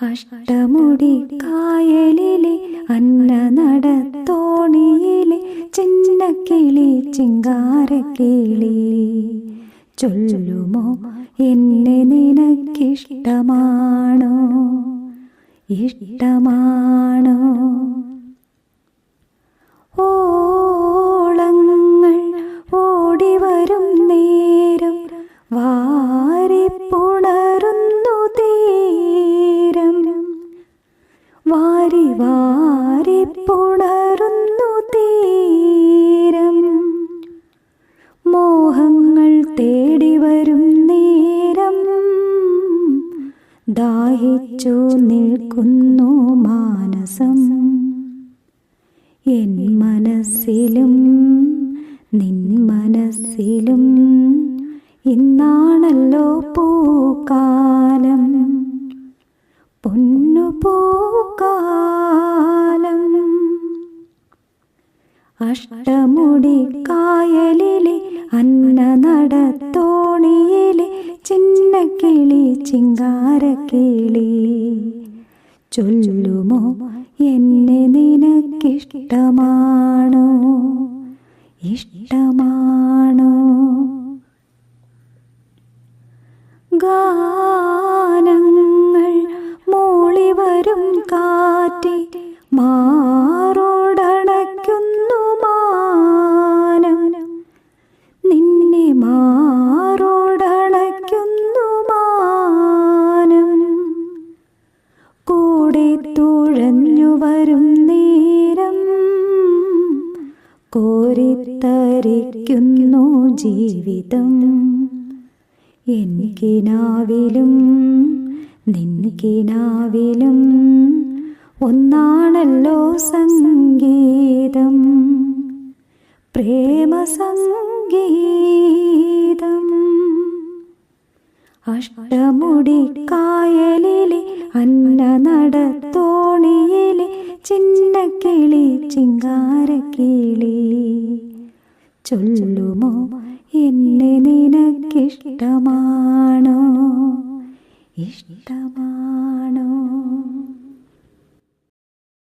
അഷ്ടമുടി കായലിലെ അന്ന നടത്തോണിയിലെ ചിന്നക്കിളി ചിങ്കാരക്കിളി ചൊല്ലുമോ എന്നെ നിനക്കിഷ്ടമാണോ? ഇഷ്ടമാണോ? ദാഹിച്ചു നിൽക്കുന്നു മാനസം. എൻ മനസ്സിലും നിൻ മനസ്സിലും ഇന്നാണല്ലോ പൂക്കാലം. പൊന്നു പൂക്കാലം. അഷ്ടമുടി കായലിലെ അന്ന നടത്തോണിയിലെ ചിന്നക്കിളി ചിങ്കാരക്കിളി ചൊല്ലുമോ എന്നെ നിനക്കിഷ്ടമാണോ? ഇഷ്ടമാണോ? ഗാനങ്ങൾ കൂടെ തുഴഞ്ഞു വരും നേരം. കോരിത്തരിക്കുന്നു ജീവിതം. എനിക്കിനാവിലും നിന്നിക്കിനാവിലും ഒന്നാണല്ലോ സംഗീതം. പ്രേമസംഗീതം. അഷ്ടമുടി കായലിലെ ചിങ്കാരക്കിളി. ചൊല്ലുമോ എന്നെ നിനക്കിഷ്ടമാണോ? ഇഷ്ടമാ